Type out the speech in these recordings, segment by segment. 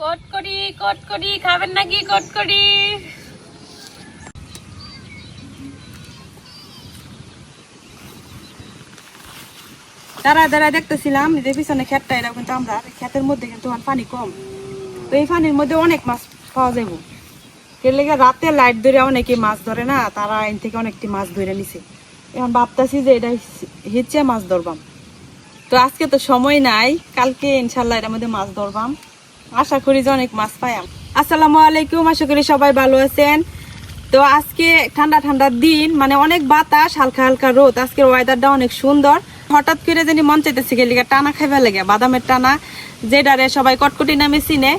কটকরি কটকরি খাবেন নাকি কটকরি দাঁড়া দাঁড়া দেখতেছিলাম যে পিছনে ক্ষেতটা এটা কিন্তু আমরা ক্ষেতের মধ্যে কিন্তু পানি কম। তো এই পানির মধ্যে অনেক মাছ পাওয়া যাব এর লেগে রাতে লাইট ধরে অনেকে মাছ ধরে না, তারা আইন থেকে অনেকটি মাছ ধরে নিছে। এখন ভাবতাছি যে এটা হিচ্ছে মাছ ধরবাম। তো আজকে তো সময় নাই, কালকে ইনশাল্লাহ এটার মধ্যে মাছ ধরবাম। আশা করি যে অনেক মাছ পাইয়াম। আসসালামু আলাইকুম, আশা করি সবাই ভালো আছেন। তো আজকে ঠান্ডা ঠান্ডা দিন মানে অনেক বাতাস, হালকা হালকা রোদ। আজকের ওয়েদারটা অনেক সুন্দর। হঠাৎ করে জানি মন চাইতেছে গেলি টানা খাইবা লেগে, বাদামের টানা, যেটারে সবাই কটকটি নামে চিনে।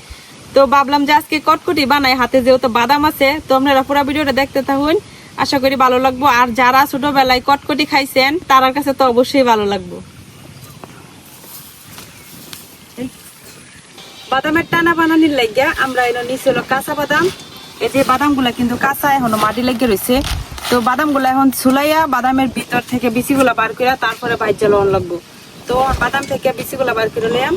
তো ভাবলাম যে আজকে কটকটি বানাই, হাতে যেহেতু বাদাম আছে, তো আপনারা পুরো ভিডিওটা দেখতে থাকুন। আশা করি ভালো লাগবো। আর যারা ছোটবেলায় কটকটি খাইছেন তার কাছে তো অবশ্যই ভালো লাগবো। বাদামের টানা বানানির লাগিয়া আমরা এলো নিচে হলো কাঁচা বাদাম। এই যে বাদামগুলা কিন্তু কাঁচা এখনও মাটি লেগে রয়েছে। তো বাদামগুলা এখন ছুলাইয়া বাদামের ভিতর থেকে বিচিগুলা বার করিয়া তারপরে ভাজ্যা অন লাগবো। তো বাদাম থেকে বিচিগুলা বার করে নিলাম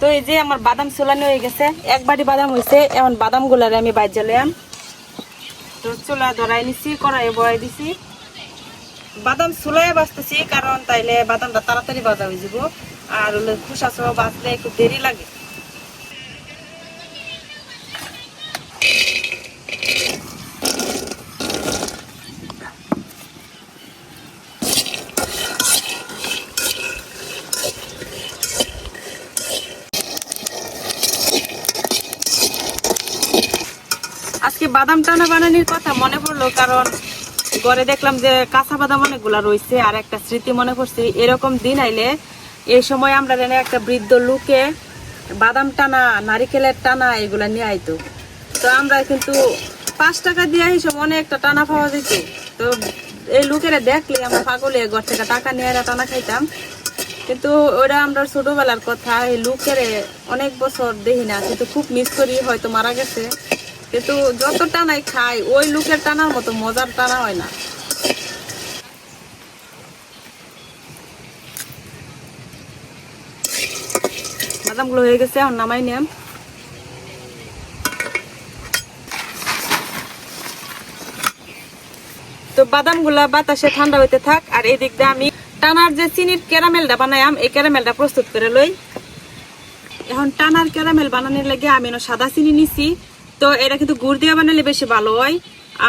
তো এই যে আমার বাদাম চোলানো হয়ে গেছে, এক বাটি বাদাম হয়েছে, এখন বাদামগুলার আমি বাইর জ্বালাম তো চোলা ধরাই নিছি, কড়াইয়ে বড়াই দিছি। বাদাম চোলাই বাঁচতেছি কারণ তাইলে বাদামটা তাড়াতাড়ি বাজা হয়ে যাব। আর খোসা সহ বাঁচলে একটু দেরি লাগে আজকে বাদাম বানানির কথা মনে পড়ল, কারণ ঘরে দেখলাম যে কাঁচা বাদাম অনেকগুলা রয়েছে আর একটা স্মৃতি মনে পড়ছে। এরকম দিন আইলে এই সময় আমরা জানি একটা বৃদ্ধ লোকে বাদাম টানা, নারিকেলের টানা এগুলা নিয়ে আইতো। তো আমরা কিন্তু পাঁচ টাকা দিয়ে হিসেব অনেকটা টানা পাওয়া যেত। তো এই লোকেরা দেখলে আমরা পাগলে ঘর থেকে টাকা নিয়ে টানা খাইতাম। কিন্তু ওরা আমরা ছোটবেলার কথা, এই লোকের অনেক বছর দেখি না, কিন্তু খুব মিস করি, হয়তো মারা গেছে। কিন্তু যত টানাই খাই, ওই লোকের টানার মতো মজার টানা হয় না। বাদামগুলো হয়ে গেছে, এখন নামাই নিয়াম। তো বাদামগুলা বাতাসে ঠান্ডা হইতে থাক, আর এদিক দিয়ে আমি টানার যে চিনির ক্যারামেলটা বানাইম এই ক্যারামেলটা প্রস্তুত করে লই। এখন টানার ক্যারামেল বানানোর লাগে আমি সাদা চিনি নিছি তো এটা কিন্তু গুড় দিয়ে বানালে বেশি ভালো হয়।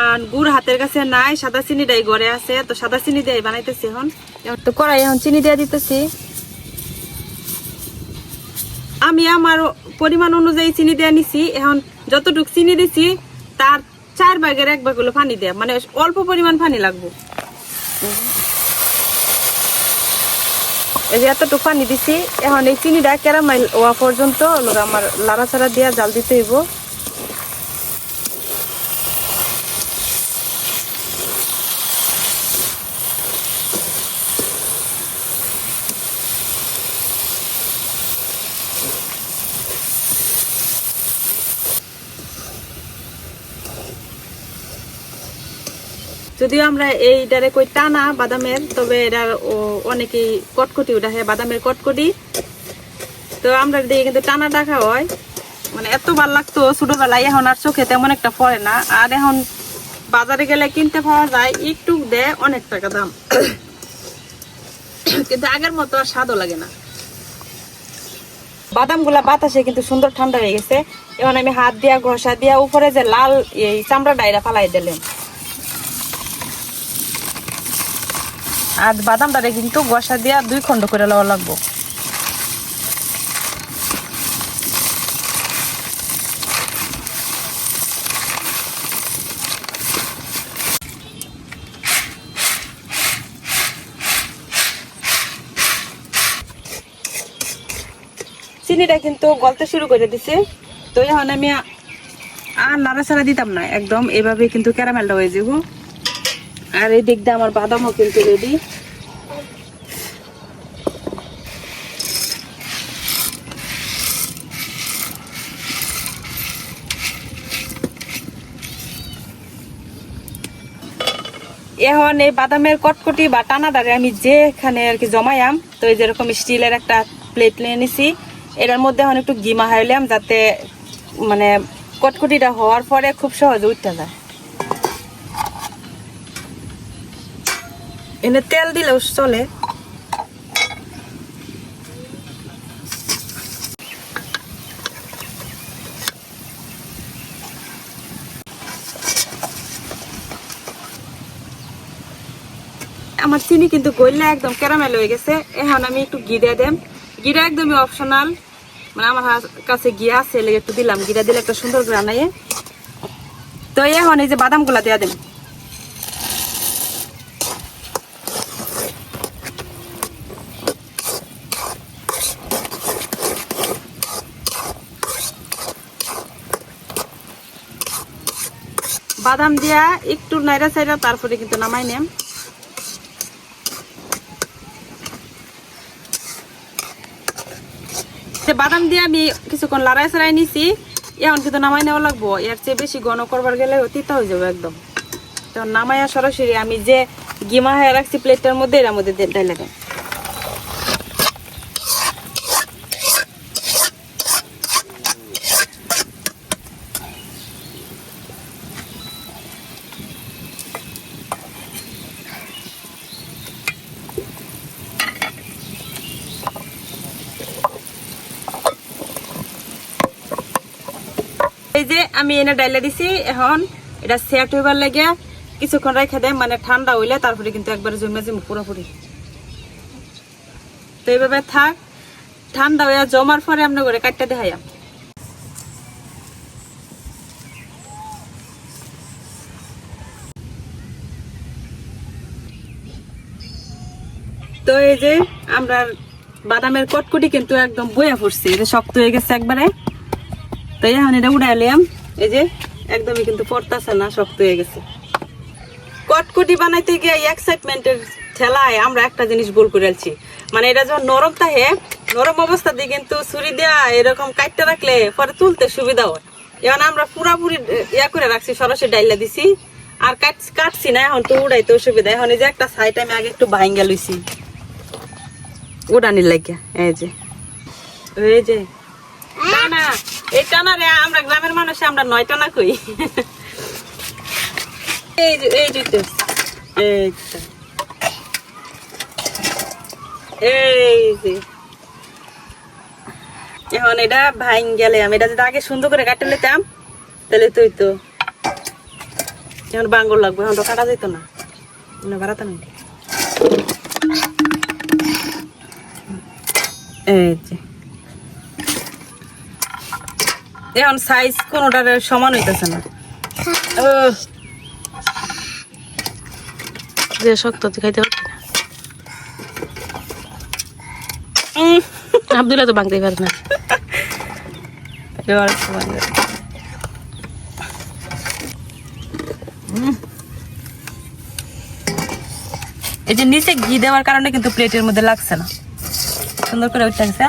আর গুড় হাতের কাছে নাই, সাদা চিনিটাই ঘরে আছে, তো সাদা চিনি দিয়ে বানাইতেছি এখন। তো কড়াই এখন চিনি দিয়ে দিতেছি। আমি আমার পরিমাণ অনুযায়ী চিনি দিয়ে নিছি। এখন যতটুকু চিনি দিছি, তার চার ভাগের এক ভাগ হলো পানি দেয়া। মানে অল্প পরিমাণ পানি লাগবো। এই যে এতটুকু পানি দিছি। এখন এই চিনিটা ক্যারামাইল হওয়া পর্যন্ত আমার লাড়াচাড়া দিয়া জাল দিতে হইব। যদিও আমরা এইটারে কই টানা বাদামের, তবে এটার অনেকেই কটকটি ওটা হয় বাদামের কটকটি। তো আমরা দিয়ে কিন্তু টানা টাকা হয় মানে এত ভালো লাগতো ছোটবেলায়, এখন আর চোখে তেমন একটা পড়ে না। আর এখন বাজারে গেলে কিনতে পাওয়া যায়, একটু দেয় অনেক টাকা দাম। কিন্তু আগের মতো আর স্বাদও লাগে না। বাদামগুলা বাতাসে কিন্তু সুন্দর ঠান্ডা হয়ে গেছে। এখন আমি হাত দিয়া, ঘষা দিয়া, উপরে যে লাল এই চামড়া ডাইরা ফালাই দিলাম। আর বাদামটারে কিন্তু গোসা দিয়া দুই খণ্ড করে লওয়া লাগবো। চিনিটা কিন্তু গলতে শুরু করে দিছে। তো এখন আমি আর নাড়া ছাড়া দিতাম না, একদম এভাবে কিন্তু ক্যারামেলটা হয়ে যাব। আর এই দিক দিয়ে আমার বাদামও কিন্তু রেডি এখন এই বাদামের কটকটি বা টানাটারে আমি যেখানে আর কি জমাইয়াম, তো এই যেরকম স্টিলের একটা প্লেট নিয়ে নিছি। এটার মধ্যে এখন একটু ঘি মাহাইলাম যাতে মানে কটকটিটা হওয়ার পরে খুব সহজে উঠতে যায়। এনে তেল দিলেও চলে। আমার চিনি কিন্তু গইলে একদম ক্যারামেল হয়ে গেছে। এখন আমি একটু ঘি দিয়ে দেম। ঘিটা একদমই অপশনাল মানে আমার কাছে ঘি আছে একটু দিলাম। ঘিটা দিলে একটা সুন্দর করে আনাইয়ে তো এখন এই যে বাদামগুলা দেওয়া দেম। বাদাম দিয়া একটু নাইরা সাইরা তারপরে কিন্তু নামাই নেম। বাদাম দিয়ে আমি কিছুক্ষণ লড়াই সরাই নিছি, এখন কিন্তু নামাই নেওয়া লাগবো। এর চেয়ে বেশি ঘন করবার গেলে তিতা হয়ে যাবে একদম। তো নামাইয়া সরাসরি আমি যে গিমা হয়ে রাখছি প্লেটটার মধ্যে, এর মধ্যে ডাইলে দেয় এই যে আমি এনে ডাইলে দিছি, এখন এটা সেট হইবার লাগে কিছুক্ষণ রেখে দেয় মানে ঠান্ডা হইলে তারপরে কিন্তু একবারে জমে জমে পুরোপুরি। তো এইভাবে থাক, ঠান্ডা হইয়া জমার পরে আমরা করে কাটতে দেখাইয়া। তো এই যে আমরা বাদামের কটকুটি কিন্তু একদম বইয়া পড়ছে এটা শক্ত হয়ে গেছে একবারে। তো এখন এটা উড়াইলাম এই যে, একদমই কিন্তু পড়তাছে না, শক্ত হয়ে গেছে। কটকটি বানাইতে গিয়ে এক্সাইটমেন্টের ঠেলায় আমরা একটা জিনিস ভুল করে আলছি মানে এটা যখন নরম থাকে, নরম অবস্থা দিয়ে কিন্তু ছুরি দেওয়া এরকম কাটতে রাখলে পরে তুলতে সুবিধা হয়। এখন আমরা পুরাপুরি ইয়া করে রাখছি, সরাসরি ডাইলা দিছি। আর কাট- কাটছি না, এখন তো উড়াইতে অসুবিধা। এখন এই যে একটা সাইড আমি আগে একটু ভাঙ্গা লইছি। উড়ানির লাগিয়া, এই যে। এই যে। টানা এই টানা রে আমরা গ্রামের মানুষ আমরা নয় টানা কই? এই যে, এই তো। এই এই যে। এখন এটা ভাইং গেলে আমি, এটা যদি আগে সুন্দর করে কাটে নিতাম, তাহলে তুই তো এখন বাঙ্গর লাগবে, এখন তো কাটা যেত না। না বাড়াতাম না এই যে। এখন সাইজ কোনোটার সমান হইতেছে না। ও যে শক্ত খাইতে পারবি না উম, আবদুল্লাহ তো ভাঙতেই পারে না। এই যে নিচে ঘি দেওয়ার কারণে কিন্তু প্লেটের মধ্যে লাগছে না। সুন্দর করে উঠে গেছে।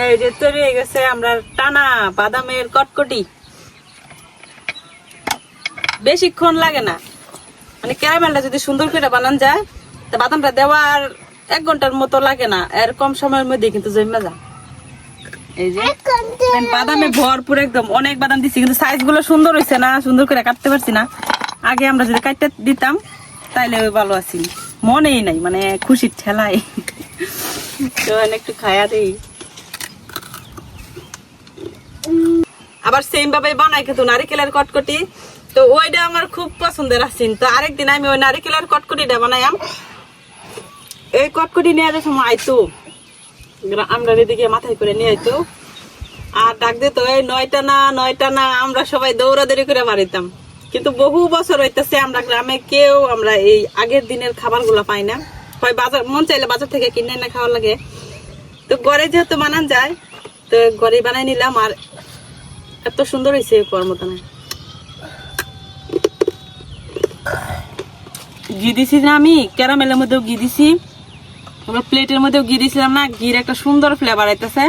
এই যে তৈরি হয়ে গেছে আমরা টানা বাদামের কটকটি। বেশিক্ষণ লাগে না। মানে ক্যারামেলটা যদি সুন্দর করে বানান যায় তা বাদামটা দেওয়ার এক ঘণ্টার মতো লাগে না। এর কম সময়ের মধ্যে কিন্তু জমে যায়। এই যে বাদামে ভরপুর একদম। অনেক বাদাম দিচ্ছি কিন্তু সাইজগুলো সুন্দর হয়েছে না সুন্দর করে কাটতে পারছি না। আগে আমরা যদি কাটতে দিতাম তাইলে ওই ভালো আছি। মনেই নাই মানে খুশির ঠেলায়। তো একটু খায়া দেই। আবার সেম ভাবে বানাই কিন্তু নারিকেলের কটকটি। তো ওইটা আমার খুব পছন্দের আছেন তো আরেকদিন আমি ওই নারিকেলের কটকটিটা বানাইম এই কটকটি নেওয়ার সময় আইতো আমরা এদিকে মাথায় করে নিয়ে আইতো। আর ডাক দিত, এই নয়টা না নয়টা না, আমরা সবাই দৌড়াদৌড়ি করে বাড়িতাম কিন্তু বহু বছর হইতেছে আমরা গ্রামে কেউ আমরা এই আগের দিনের খাবারগুলা পাই না। হয় বাজার মন চাইলে বাজার থেকে কিনে এনে খাওয়া লাগে। তো ঘরে যেহেতু বানান যায়, তো ঘরে বানাই নিলাম। আর এত সুন্দর হয়েছে কর মতো না ঘি দিছি না আমি? ক্যারামেলের মধ্যেও ঘি দিছি। আমরা প্লেটের মধ্যেও ঘি দিছিলাম না, ঘির একটা সুন্দর ফ্লেভার আইতেছে।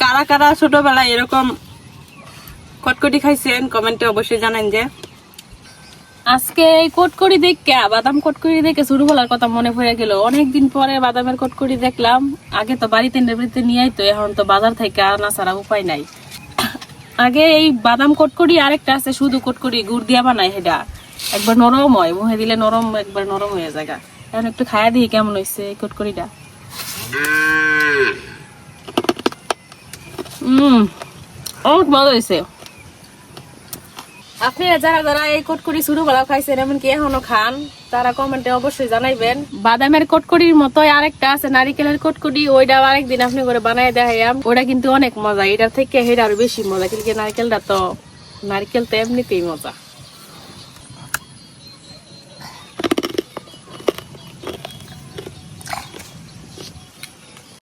কারা কারা ছোটবেলায় এরকম কটকটি খাইছেন কমেন্টে অবশ্যই জানেন যে। আজকে এই কোটকড়ি দেখে বাদাম কোটকড়ি দেখে শুরু ছোটবেলার কথা মনে পড়ে গেল। অনেকদিন পরে বাদামের কোটকড়ি দেখলাম। আগে তো বাড়িতে বাড়িতে নিয়ে আইতো এখন তো বাজার থেকে আনা ছাড়া উপায় নাই। আগে এই বাদাম কোটকড়ি আরেকটা আছে শুধু কোটকড়ি গুড় দিয়া বানায় সেটা। একবার নরম হয় মুখে দিলে নরম একবার নরম হয়ে জায়গা এখন একটু খায়া দিই কেমন হয়েছে এই কোটকড়িটা হম অনেক মজা হয়েছে আপনি যারা যারা এই কটকরি শুরু বেলা খাইছেন, এমনকি এখনও খান, তারা কমেন্টে অবশ্যই জানাইবেন। বাদামের কটকরির মতোই আরেকটা আছে, নারিকেলের কটকরি ওইটা আরেকদিন আপনি করে বানাই দেখাইয়াম। ওটা কিন্তু অনেক মজা এটা থেকে হেটা আরও বেশি মজা। কিন্তু নারকেলটা তো, নারকেল তো এমনিতেই মজা।